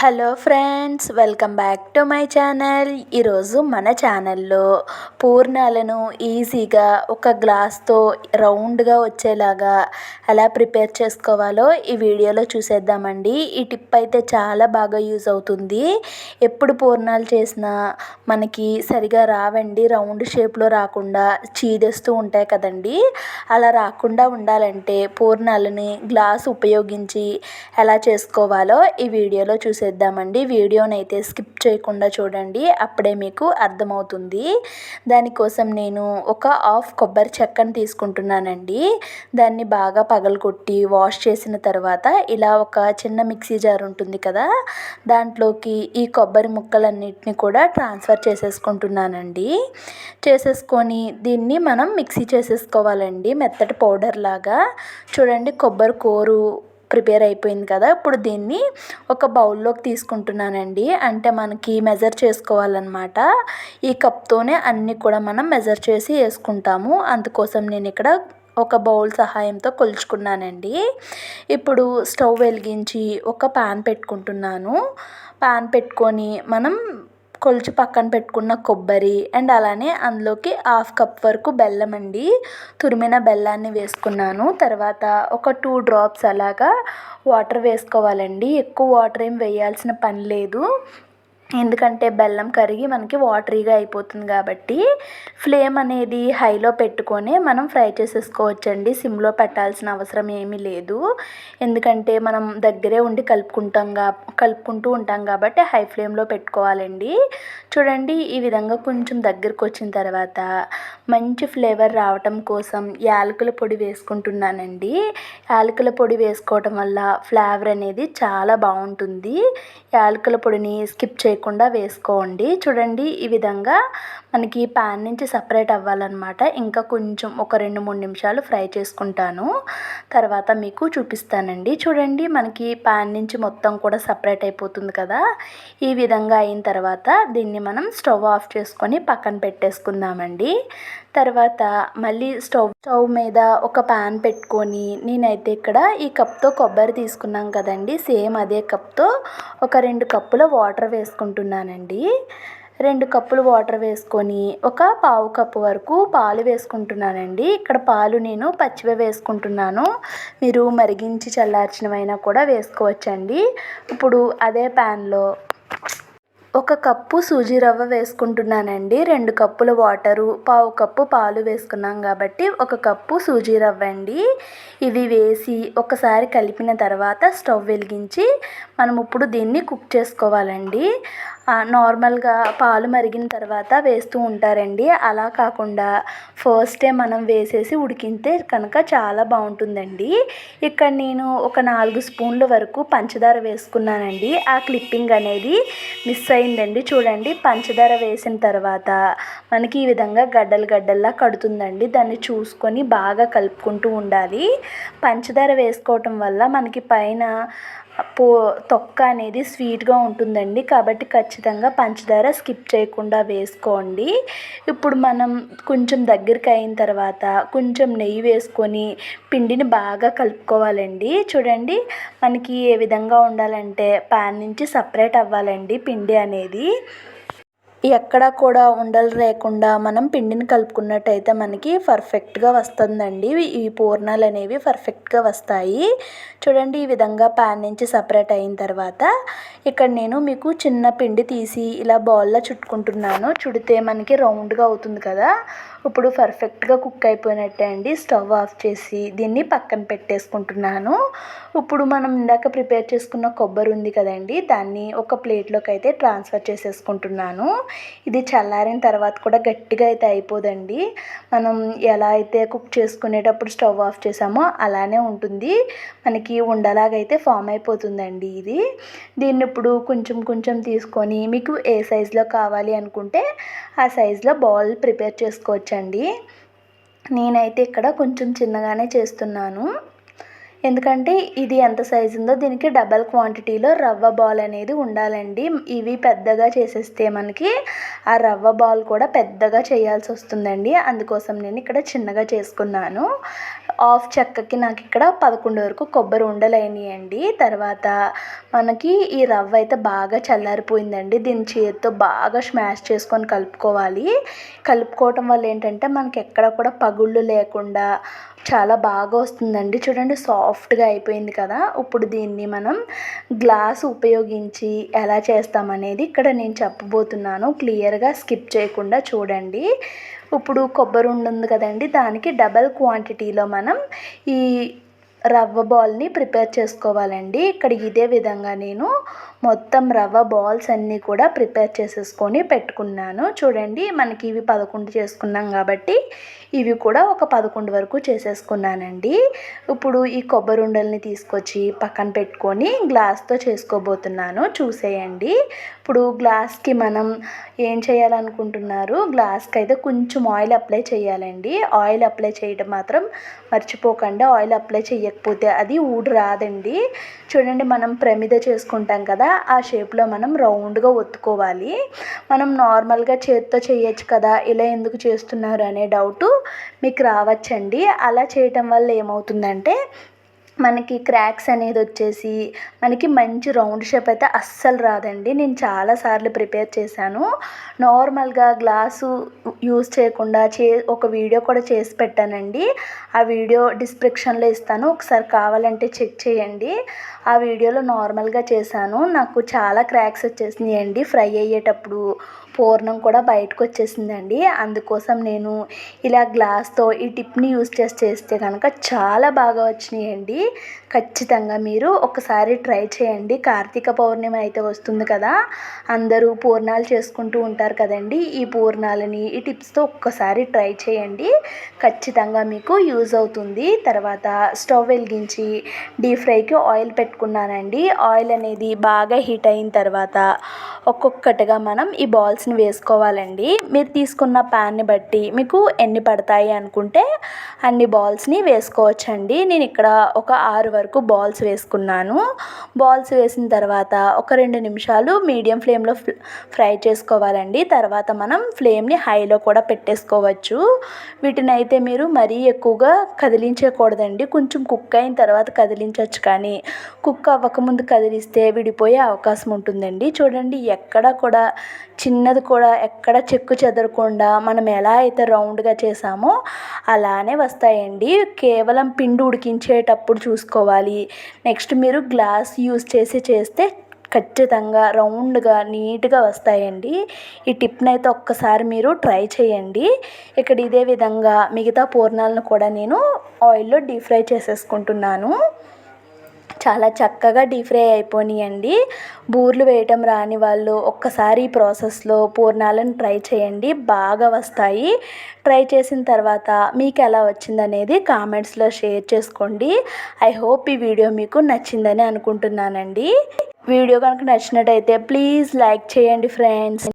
Hello friends welcome back to my channel. ఈరోజు మన ఛానల్లో పూర్ణాలను ఈజీగా ఒక గ్లాస్తో రౌండ్గా వచ్చేలాగా ఎలా ప్రిపేర్ చేసుకోవాలో ఈ వీడియోలో చూసేద్దామండి. ఈ టిప్ అయితే చాలా బాగా యూజ్ అవుతుంది. ఎప్పుడు పూర్ణాలు చేసినా మనకి సరిగా రావండి. రౌండ్ షేప్లో రాకుండా చీదేస్తూ ఉంటాయి కదండి. అలా రాకుండా ఉండాలంటే పూర్ణాలని గ్లాస్ ఉపయోగించి ఎలా చేసుకోవాలో ఈ వీడియోలో చూసే చేద్దామండి. వీడియోని అయితే స్కిప్ చేయకుండా చూడండి. అప్పుడే మీకు అర్థమవుతుంది. దానికోసం నేను ఒక హాఫ్ కొబ్బరి చెక్కను తీసుకుంటున్నానండి. దాన్ని బాగా పగలగొట్టి వాష్ చేసిన తర్వాత ఇలా ఒక చిన్న మిక్సీ జార్ ఉంటుంది కదా దాంట్లోకి ఈ కొబ్బరి ముక్కలన్నిటిని కూడా ట్రాన్స్ఫర్ చేసేసుకుంటున్నానండి. చేసేసుకొని దీన్ని మనం మిక్సీ చేసేసుకోవాలండి. మెత్తటి పౌడర్ లాగా. చూడండి కొబ్బరి కోరు ప్రిపేర్ అయిపోయింది కదా ఇప్పుడు దీన్ని ఒక బౌల్లోకి తీసుకుంటున్నానండి. అంటే మనకి మెజర్ చేసుకోవాలన్నమాట. ఈ కప్తోనే అన్నీ కూడా మనం మెజర్ చేసి వేసుకుంటాము. అందుకోసం నేను ఇక్కడ ఒక బౌల్ సహాయంతో కొలుచుకున్నానండి. ఇప్పుడు స్టవ్ వెలిగించి ఒక పాన్ పెట్టుకుంటున్నాను. పాన్ పెట్టుకొని మనం కొలిచి పక్కన పెట్టుకున్న కొబ్బరి అండ్ అలానే అందులోకి హాఫ్ కప్ వరకు బెల్లం అండి. తురిమిన బెల్లాన్ని వేసుకున్నాను. తర్వాత ఒక టూ డ్రాప్స్ అలాగా వాటర్ వేసుకోవాలండి. ఎక్కువ వాటర్ ఏం వేయాల్సిన పని లేదు. ఎందుకంటే బెల్లం కరిగి మనకి వాటరీగా అయిపోతుంది కాబట్టి ఫ్లేమ్ అనేది హైలో పెట్టుకొని మనం ఫ్రై చేసేసుకోవచ్చండి. సిమ్లో పెట్టాల్సిన అవసరం ఏమీ లేదు. ఎందుకంటే మనం దగ్గరే ఉండి కలుపుకుంటాం కా కలుపుకుంటూ ఉంటాం కాబట్టి హై ఫ్లేమ్లో పెట్టుకోవాలండి. చూడండి ఈ విధంగా కొంచెం దగ్గరకు వచ్చిన తర్వాత మంచి ఫ్లేవర్ రావటం కోసం యాలకుల పొడి వేసుకుంటున్నానండి. యాలకుల పొడి వేసుకోవటం వల్ల ఫ్లేవర్ అనేది చాలా బాగుంటుంది. యాలకుల పొడిని స్కిప్ చే లేకుండా వేసుకోండి. చూడండి ఈ విధంగా మనకి ప్యాన్ నుంచి సపరేట్ అవ్వాలన్నమాట. ఇంకా కొంచెం ఒక రెండు మూడు నిమిషాలు ఫ్రై చేసుకుంటాను. తర్వాత మీకు చూపిస్తానండి. చూడండి మనకి ప్యాన్ నుంచి మొత్తం కూడా సపరేట్ అయిపోతుంది కదా. ఈ విధంగా అయిన తర్వాత దీన్ని మనం స్టవ్ ఆఫ్ చేసుకొని పక్కన పెట్టేసుకుందామండి. తర్వాత మళ్ళీ స్టవ్ స్టవ్ మీద ఒక ప్యాన్ పెట్టుకొని నేనైతే ఇక్కడ ఈ కప్తో కొబ్బరి తీసుకున్నాం కదండి. సేమ్ అదే కప్తో ఒక రెండు కప్పుల వాటర్ వేసుకుంటున్నానండి. రెండు కప్పులు వాటర్ వేసుకొని ఒక పావు కప్పు వరకు పాలు వేసుకుంటున్నానండి. ఇక్కడ పాలు నేను పచ్చివే వేసుకుంటున్నాను. మీరు మరిగించి చల్లార్చినవైనా కూడా వేసుకోవచ్చండి. ఇప్పుడు అదే ప్యాన్లో ఒక కప్పు సూజీ రవ్వ వేసుకుంటున్నానండి. రెండు కప్పుల వాటరు పావు కప్పు పాలు వేసుకున్నాం కాబట్టి ఒక కప్పు సూజీ రవ్వ అండి. ఇవి వేసి ఒకసారి కలిపిన తర్వాత స్టవ్ వెలిగించి మనం ఇప్పుడు దీన్ని కుక్ చేసుకోవాలండి. నార్మల్గా పాలు మరిగిన తర్వాత వేస్తూ ఉంటారండి. అలా కాకుండా ఫస్టే మనం వేసేసి ఉడికితే కనుక చాలా బాగుంటుందండి. ఇక్కడ నేను ఒక నాలుగు స్పూన్ల వరకు పంచదార వేసుకున్నానండి. ఆ క్లిప్పింగ్ అనేది మిస్ అయిందండి. చూడండి పంచదార వేసిన తర్వాత మనకి ఈ విధంగా గడ్డలు గడ్డల్లా కడుతుందండి. దాన్ని చూసుకొని బాగా కలుపుకుంటూ ఉండాలి. పంచదార వేసుకోవటం వల్ల మనకి పైన పో తొక్క అనేది స్వీట్గా ఉంటుందండి. కాబట్టి ఖచ్చితంగా పంచదార స్కిప్ చేయకుండా వేసుకోండి. ఇప్పుడు మనం కొంచెం దగ్గరికి అయిన తర్వాత కొంచెం నెయ్యి వేసుకొని పిండిని బాగా కలుపుకోవాలండి. చూడండి మనకి ఏ విధంగా ఉండాలంటే ప్యాన్ నుంచి సపరేట్ అవ్వాలండి పిండి అనేది. ఎక్కడ కూడా ఉండలు లేకుండా మనం పిండిని కలుపుకున్నట్టయితే మనకి పర్ఫెక్ట్గా వస్తుందండి. ఈ పూర్ణాలు అనేవి పర్ఫెక్ట్గా వస్తాయి. చూడండి ఈ విధంగా ప్యాన్ నుంచి సపరేట్ అయిన తర్వాత ఇక్కడ నేను మీకు చిన్న పిండి తీసి ఇలా బౌల్లో చుట్టుకుంటున్నాను. చుడితే మనకి రౌండ్గా అవుతుంది కదా. ఇప్పుడు పర్ఫెక్ట్గా కుక్ అయిపోయినట్టే అండి. స్టవ్ ఆఫ్ చేసి దీన్ని పక్కన పెట్టేసుకుంటున్నాను. ఇప్పుడు మనం ఇందాక ప్రిపేర్ చేసుకున్న కొబ్బరి ఉంది కదండి దాన్ని ఒక ప్లేట్లోకి అయితే ట్రాన్స్ఫర్ చేసేసుకుంటున్నాను. ఇది చల్లారిన తర్వాత కూడా గట్టిగా అయితే అయిపోదండి. మనం ఎలా అయితే కుక్ చేసుకునేటప్పుడు స్టవ్ ఆఫ్ చేసామో అలానే ఉంటుంది. మనకి ఉండలాగైతే ఫామ్ అయిపోతుందండి ఇది. దీన్ని ఇప్పుడు కొంచెం కొంచెం తీసుకొని మీకు ఏ సైజులో కావాలి అనుకుంటే ఆ సైజులో బౌల్ ప్రిపేర్ చేసుకోవచ్చు చేసుకోవచ్చండి నేనైతే ఇక్కడ కొంచెం చిన్నగానే చేస్తున్నాను. ఎందుకంటే ఇది ఎంత సైజు ఉందో దీనికి డబల్ క్వాంటిటీలో రవ్వ బాల్ అనేది ఉండాలండి. ఇవి పెద్దగా చేసేస్తే మనకి ఆ రవ్వ బాల్ కూడా పెద్దగా చేయాల్సి వస్తుందండి. అందుకోసం నేను ఇక్కడ చిన్నగా చేసుకున్నాను. హాఫ్ చెక్కకి నాకు ఇక్కడ పదకొండు వరకు కొబ్బరి ఉండలు అండి తర్వాత మనకి ఈ రవ్వ అయితే బాగా చల్లారిపోయిందండి. దీన్ని చేతితో బాగా స్మాష్ చేసుకొని కలుపుకోవాలి. కలుపుకోవటం వల్ల ఏంటంటే మనకి ఎక్కడ కూడా పగుళ్ళు లేకుండా చాలా బాగా వస్తుందండి. చూడండి సాఫ్ట్గా అయిపోయింది కదా. ఇప్పుడు దీన్ని మనం గ్లాస్ ఉపయోగించి ఎలా చేస్తామనేది ఇక్కడ నేను చెప్పబోతున్నాను. క్లియర్గా స్కిప్ చేయకుండా చూడండి. ఇప్పుడు కొబ్బరి ఉంది కదండి దానికి డబల్ క్వాంటిటీలో మనం ఈ రవ్వ బాల్ని ప్రిపేర్ చేసుకోవాలండి. ఇక్కడ ఇదే విధంగా నేను మొత్తం రవ్వ బాల్స్ అన్నీ కూడా ప్రిపేర్ చేసేసుకొని పెట్టుకున్నాను. చూడండి మనకి ఇవి పదకొండు చేసుకున్నాం కాబట్టి ఇవి కూడా ఒక పదకొండు వరకు చేసేసుకున్నానండి. ఇప్పుడు ఈ కొబ్బరి ఉండల్ని తీసుకొచ్చి పక్కన పెట్టుకొని గ్లాస్తో చేసుకోబోతున్నాను. చూసేయండి. ఇప్పుడు గ్లాస్కి మనం ఏం చేయాలనుకుంటున్నారు? గ్లాస్కి అయితే కొంచెం ఆయిల్ అప్లై చేయాలండి. ఆయిల్ అప్లై చేయడం మాత్రం మర్చిపోకండి. ఆయిల్ అప్లై చేయకపోతే అది ఊడు రాదండి చూడండి మనం ప్రమిద చేసుకుంటాం కదా ఆ షేప్లో మనం రౌండ్గా ఒత్తుకోవాలి. మనం నార్మల్గా చేత్తో చేయొచ్చు కదా ఇలా ఎందుకు చేస్తున్నారు అనే డౌటు మీకు రావచ్చండి. అలా చేయటం వల్ల ఏమవుతుందంటే మనకి క్రాక్స్ అనేది వచ్చేసి మనకి మంచి రౌండ్ షేప్ అయితే అస్సలు రాదండి. నేను చాలాసార్లు ప్రిపేర్ చేశాను. నార్మల్గా గ్లాసు యూస్ చేయకుండా చే ఒక వీడియో కూడా చేసి పెట్టానండి. ఆ వీడియో డిస్క్రిప్షన్లో ఇస్తాను. ఒకసారి కావాలంటే చెక్ చేయండి. ఆ వీడియోలో నార్మల్గా చేశాను. నాకు చాలా క్రాక్స్ వచ్చేసినాయండి ఫ్రై అయ్యేటప్పుడు పూర్ణం కూడా బయటకు వచ్చేసిందండి. అందుకోసం నేను ఇలా గ్లాస్తో ఈ టిప్ని యూస్ చేసి చేస్తే కనుక చాలా బాగా వచ్చినాయండి. ఖచ్చితంగా మీరు ఒకసారి ట్రై చేయండి. కార్తీక పౌర్ణమి అయితే వస్తుంది కదా అందరూ పూర్ణాలు చేసుకుంటూ ఉంటారు కదండి. ఈ పూర్ణాలని ఈ టిప్స్తో ఒక్కసారి ట్రై చేయండి. ఖచ్చితంగా మీకు యూజ్ అవుతుంది. తర్వాత స్టవ్ వెలిగించి డీప్ ఫ్రైకి ఆయిల్ పెట్టుకున్నానండి. ఆయిల్ అనేది బాగా హీట్ అయిన తర్వాత ఒక్కొక్కటిగా మనం ఈ బాల్స్ని వేసుకోవాలండి. మీరు తీసుకున్న ప్యాన్ని బట్టి మీకు ఎన్ని పడతాయి అనుకుంటే అన్ని బాల్స్ని వేసుకోవచ్చండి. నేను ఇక్కడ ఒక ఆరు వరకు బాల్స్ వేసుకున్నాను. బాల్స్ వేసిన తర్వాత ఒక రెండు నిమిషాలు మీడియం ఫ్లేమ్లో ఫ్రై చేసుకోవాలండి. తర్వాత మనం ఫ్లేమ్ని హైలో కూడా పెట్టేసుకోవచ్చు. వీటిని అయితే మీరు మరీ ఎక్కువగా కదిలించకూడదండి. కొంచెం కుక్ అయిన తర్వాత కదిలించవచ్చు కానీ కుక్ అవ్వకముందు కదిలిస్తే విడిపోయే అవకాశం ఉంటుందండి. చూడండి ఎక్కడ కూడా చిన్నది కూడా ఎక్కడ చెక్కు చెదరకుండా మనం ఎలా అయితే రౌండ్గా చేసామో అలానే వస్తాయండి. కేవలం పిండి ఉడికించేటప్పుడు చూసుకోవాలి. నెక్స్ట్ మీరు గ్లాస్ యూస్ చేసి చేస్తే ఖచ్చితంగా రౌండ్గా నీట్గా వస్తాయండి. ఈ టిప్ని అయితే ఒక్కసారి మీరు ట్రై చేయండి. ఇక్కడ ఇదే విధంగా మిగతా పూర్ణాలను కూడా నేను ఆయిల్లో డీప్ ఫ్రై చేసేసుకుంటున్నాను. చాలా చక్కగా డీప్ ఫ్రై అయిపోయినాయండి బూర్లు వేయటం రాని వాళ్ళు ఒక్కసారి ఈ ప్రాసెస్లో పూర్ణాలను ట్రై చేయండి బాగా వస్తాయి. ట్రై చేసిన తర్వాత మీకు ఎలా వచ్చిందనేది కామెంట్స్లో షేర్ చేసుకోండి. ఐ హోప్ ఈ వీడియో మీకు నచ్చిందని అనుకుంటున్నానండి. వీడియో కనుక నచ్చినట్టయితే ప్లీజ్ లైక్ చేయండి ఫ్రెండ్స్.